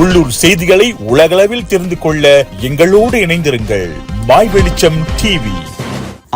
உள்ளூர் செய்திகளை உலகளவில் தெரிந்து கொள்ள எங்களோடு இணைந்திருங்கள். மாய் வெளிச்சம் டிவி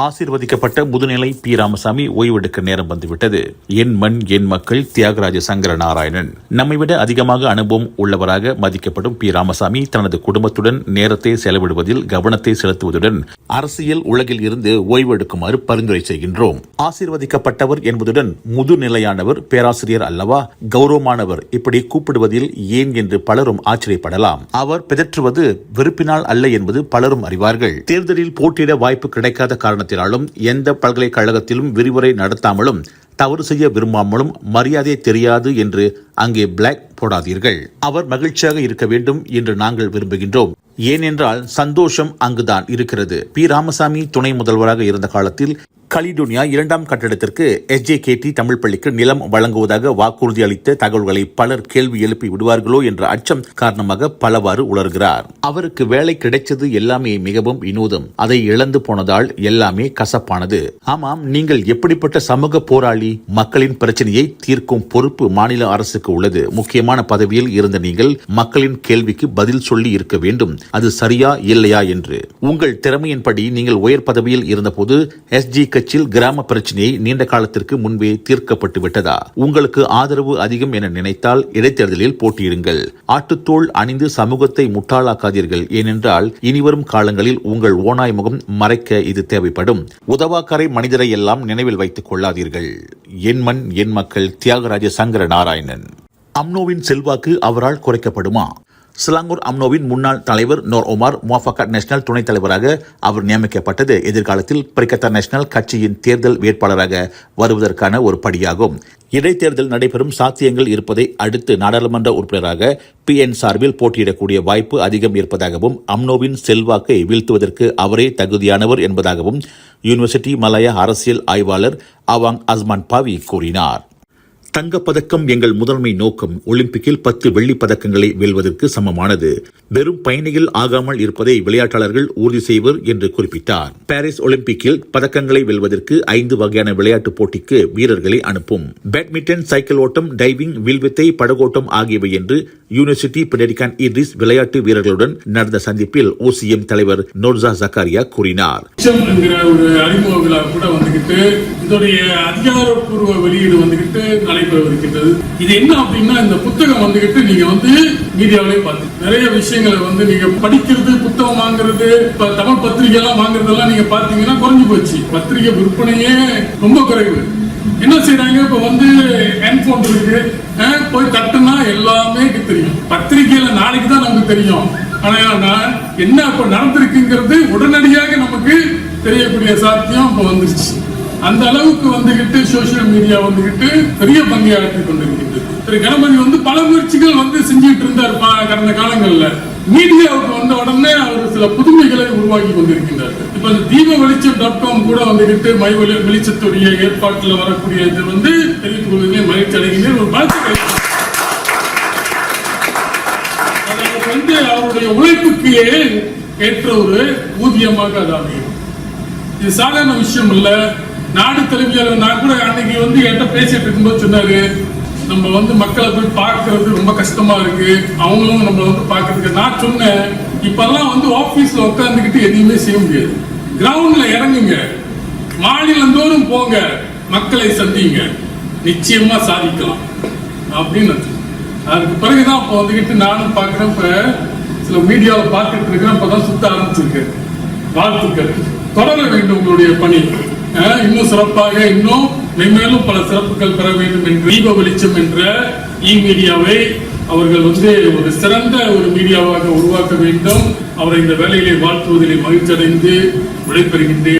ஆசீர்வதிக்கப்பட்ட முதுநிலை பி. ராமசாமி ஓய்வெடுக்க நேரம் வந்துவிட்டது. என் மண் என் மக்கள் தியாகராஜ சங்கர நாராயணன். நம்மை விட அதிகமாக அனுபவம் உள்ளவராக மதிக்கப்படும் பி. ராமசாமி தனது குடும்பத்துடன் நேரத்தை செலவிடுவதில் கவனத்தை செலுத்துவதுடன் அரசியல் உலகில் இருந்து ஓய்வெடுக்குமாறு பரிந்துரை செய்கின்றோம். ஆசீர்வதிக்கப்பட்டவர் என்பதுடன் முதுநிலையானவர் பேராசிரியர் அல்லவா? கௌரவமானவர். இப்படி கூப்பிடுவதில் ஏன் என்று பலரும் ஆச்சரியப்படலாம். அவர் பிதற்றுவது வெறுப்பினால் அல்ல என்பது பலரும் அறிவார்கள். தேர்தலில் போட்டியிட வாய்ப்பு கிடைக்காத காரணத்தினாலும் எந்த பல்கலைக்கழகத்திலும் விரிவுரை நடத்தாமலும் தவறு செய்ய விரும்பாமலும் மரியாதை தெரியாது என்று அங்கே பிளாக் போடாதீர்கள். அவர் மகிழ்ச்சியாக இருக்க வேண்டும் என்று நாங்கள் விரும்புகின்றோம். ஏனென்றால் சந்தோஷம் அங்குதான் இருக்கிறது. பி. ராமசாமி துணை முதல்வராக இருந்த காலத்தில் கலிடோனியா இரண்டாம் கட்டடத்திற்கு எஸ்ஜேகேடி தமிழ் பள்ளிக்கு நிலம் வழங்குவதாக வாக்குறுதி அளித்த தகவல்களை பலர் கேள்வி எழுப்பி விடுவார்களோ என்ற அச்சம் காரணமாக பலவாறு உணர்கிறார் அவருக்கு வேலை கிடைச்சது எல்லாமே மிகவும் வினோதம். அதை இழந்து போனதால் எல்லாமே கசப்பானது. ஆமாம் நீங்கள் எப்படிப்பட்ட சமூக போராளி மக்களின் பிரச்சனையை தீர்க்கும் பொறுப்பு மாநில அரசுக்கு உள்ளது. முக்கியமான பதவியில் இருந்த நீங்கள் மக்களின் கேள்விக்கு பதில் சொல்லி இருக்க வேண்டும். அது சரியா இல்லையா என்று. உங்கள் திறமையின்படி நீங்கள் உயர் பதவியில் இருந்தபோது எஸ்ஜி கட்சியில் கிராம பிரச்சனையை நீண்ட காலத்திற்கு முன்பே தீர்க்கப்பட்டு விட்டதா? உங்களுக்கு ஆதரவு அதிகம் என நினைத்தால் இடைத்தேர்தலில் போட்டியிடுங்கள். ஆட்டுத்தோல் அணிந்து சமூகத்தை முட்டாளாக்காதீர்கள். ஏனென்றால் இனிவரும் காலங்களில் உங்கள் ஓனாய் முகம் மறைக்க இது தேவைப்படும். உதவாக்கரை மனிதரை எல்லாம் நினைவில் வைத்துக் கொள்ளாதீர்கள். என் மண் என் மக்கள் தியாகராஜ சங்கர நாராயணன் அம்னோவின் செல்வாக்கு அவரால் குறைக்கப்படுமா? சிலாங்கூர் அம்னோவின் முன்னாள் தலைவர் நோர் ஒமார் முவாஃபகத் நேஷனல் துணைத் தலைவராக அவர் நியமிக்கப்பட்டது. எதிர்காலத்தில் பிரிக்கத்தா நேஷனல் கட்சியின் தேர்தல் வேட்பாளராக வருவதற்கான ஒரு படியாகும். இடைத்தேர்தல் நடைபெறும் சாத்தியங்கள் இருப்பதை அடுத்து நாடாளுமன்ற உறுப்பினராக பி என் சார்பில் போட்டியிடக்கூடிய வாய்ப்பு அதிகம் இருப்பதாகவும் அம்னோவின் செல்வாக்கை வீழ்த்துவதற்கு அவரே தகுதியானவர் என்பதாகவும் யூனிவர்சிட்டி மலாயா அரசியல் ஆய்வாளர் அவாங் அஸ்மான் பாவி கூறினார். தங்கப்பதக்கம் எங்கள் முதன்மை நோக்கம். ஒலிம்பிக்கில் பத்து வெள்ளிப் பதக்கங்களை வெல்வதற்கு சமமானது. வெறும் பயணிகள் ஆகாமல் இருப்பதை விளையாட்டாளர்கள் உறுதி செய்வர் என்று குறிப்பிட்டார். பாரிஸ் ஒலிம்பிக்கில் பதக்கங்களை வெல்வதற்கு ஐந்து வகையான விளையாட்டுப் போட்டிக்கு வீரர்களை அனுப்பும். பேட்மிண்டன் சைக்கிள் ஓட்டம் டைவிங் வில்வித்தை படகோட்டம் ஆகியவை என்று யூனிவர்சிட்டி பிரெடிகான் இட்ரிஸ் விளையாட்டு வீரர்களுடன் நடந்த சந்திப்பில் ஓசிஎம் தலைவர் நோர்சா ஜக்காரியா கூறினார். இதனுடைய இதோடைய அதிகாரப்பூர்வ வெளியீடு வந்துகிட்டு நடைபெறவிருக்கின்றது இது என்ன அப்படின்னா இந்த புத்தகம் வந்துகிட்டு நீங்க வந்து மீடியாவிலே பார்த்து நிறைய விஷயங்களை வந்து நீங்க படிக்கிறது புத்தகம் வாங்குறது இப்ப தமிழ் பத்திரிகை எல்லாம் வாங்குறதெல்லாம் நீங்க பாத்தீங்கன்னா குறைஞ்சு போச்சு. பத்திரிகை விற்பனையே ரொம்ப குறைவு. என்ன செய்யறாங்க இப்ப வந்து ஹேண்ட்போன் இருக்கு. போய் தட்டுனா எல்லாமே தெரியும். பத்திரிகையில நாளைக்கு தான் நமக்கு தெரியும். ஆனா என்ன இப்ப நடந்திருக்குங்கிறது உடனடியாக நமக்கு தெரியக்கூடிய சாத்தியம் இப்ப வந்துருச்சு. அந்த அளவுக்கு வந்துகிட்டு சோசியல் மீடியா வந்துகிட்டு பெரிய பங்கை ஆற்றி கொண்டிருக்கின்றது. திரு கணபதி வந்து பல முயற்சிகள் வந்து செஞ்சுட்டு இருந்தார் கடந்த காலங்கள்ல. மீடியாவுக்கு வந்த உடனே அவர் சில புதுமைகளை உருவாக்கி கொண்டிருக்கின்றார். இப்ப இந்த தீப வெளிச்சம் டாட் காம் கூட வந்துகிட்டு மை வெளிச்சத்துடைய ஏற்பாட்டில் வரக்கூடிய இது வந்து தெரிவித்துக் கொள்வதிலே மகிழ்ச்சி அடைகின்றேன். ஒரு வாழ்த்து கிடைக்கும் வந்து அவருடைய உழைப்புக்கு ஏற்ற ஒரு ஊதியமாக அது அமையும். இது சாதாரண விஷயம் இல்லை நாடு தழுவிய நான் கூட அன்னைக்கு வந்து என்கிட்ட பேசிட்டு இருக்கும்போது சொன்னாரு நம்ம வந்து மக்களை போய் பார்க்கறது ரொம்ப கஷ்டமா இருக்கு. அவங்களும் நம்மளை வந்து பார்க்கறதுக்கு நான் சொன்னேன் இப்பெல்லாம் வந்து ஆபீஸ்ல உட்காந்துக்கிட்டு எதையுமே செய்ய முடியாது. கிரவுண்ட்ல இறங்குங்க. மாநிலந்தோறும் போங்க. மக்களை சந்திங்க. நிச்சயமா சாதிக்கலாம். அப்படின்னு அதுக்கு பிறகுதான் இப்போ வந்துக்கிட்டு நானும் பார்க்குறேன் இப்போ சில மீடியாவில் பார்த்துட்டு இருக்கிறேன். இப்பதான் சுத்த ஆரம்பிச்சிருக்கேன். வாழ்த்துக்கள். தொடர வேண்டும் உங்களுடைய பணி. இன்னும் சிறப்பாக இன்னும் மென்மேலும் பல சிறப்புகள் பெற வேண்டும் என்று தீப வெளிச்சம் என்ற e இ மீடியாவை அவர்கள் வந்து ஒரு சிறந்த ஒரு மீடியாவாக உருவாக்க வேண்டும். அவரை இந்த வேலையிலே வாழ்த்துவதிலே மகிழ்ச்சி அடைந்து விடைபெறுகின்றேன்.